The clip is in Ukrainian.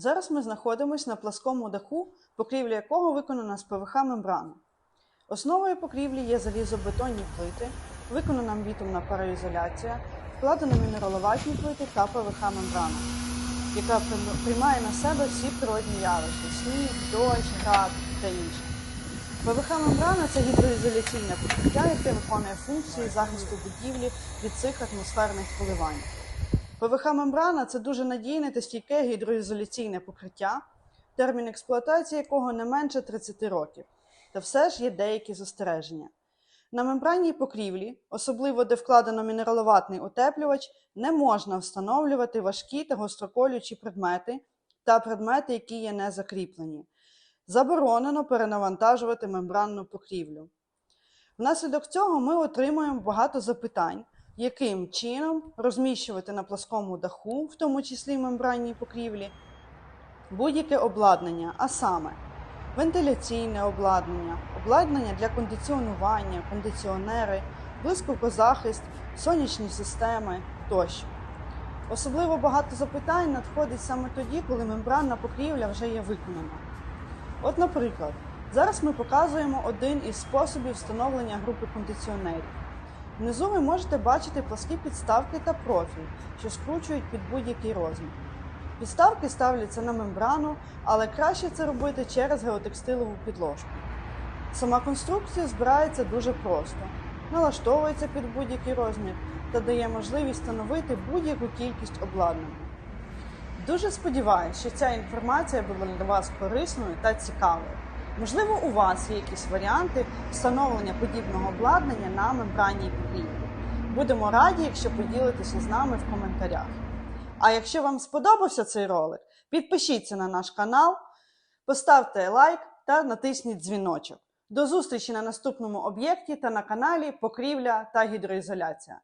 Зараз ми знаходимося на пласкому даху, покрівля якого виконана з ПВХ-мембрани. Основою покрівлі є залізобетонні плити, виконана бітумна пароізоляція, вкладено мінераловатні плити та ПВХ-мембрана, яка приймає на себе всі природні явища сніг, дощ, град та інше. ПВХ-мембрана це гідроізоляційне покриття, яке виконує функції захисту будівлі від цих атмосферних коливань. ПВХ-мембрана це дуже надійне та стійке гідроізоляційне покриття, термін експлуатації якого не менше 30 років. Та все ж є деякі застереження. На мембранній покрівлі, особливо де вкладено мінераловатний утеплювач, не можна встановлювати важкі та гостроколючі предмети та предмети, які є не закріплені. Заборонено перенавантажувати мембранну покрівлю. Внаслідок цього ми отримуємо багато запитань, яким чином розміщувати на пласкому даху, в тому числі мембранній покрівлі, будь-яке обладнання, а саме вентиляційне обладнання, обладнання для кондиціонування, кондиціонери, блискавкозахист, сонячні системи тощо. Особливо багато запитань надходить саме тоді, коли мембранна покрівля вже є виконана. От, наприклад, зараз ми показуємо один із способів встановлення групи кондиціонерів. Внизу ви можете бачити пласкі підставки та профіль, що скручують під будь-який розмір. Підставки ставляться на мембрану, але краще це робити через геотекстилову підложку. Сама конструкція збирається дуже просто, налаштовується під будь-який розмір та дає можливість встановити будь-яку кількість обладнання. Дуже сподіваюся, що ця інформація була для вас корисною та цікавою. Можливо, у вас є якісь варіанти встановлення подібного обладнання на мембранній покрівлі. Будемо раді, якщо поділитеся з нами в коментарях. А якщо вам сподобався цей ролик, підпишіться на наш канал, поставте лайк та натисніть дзвіночок. До зустрічі на наступному об'єкті та на каналі Покрівля та гідроізоляція.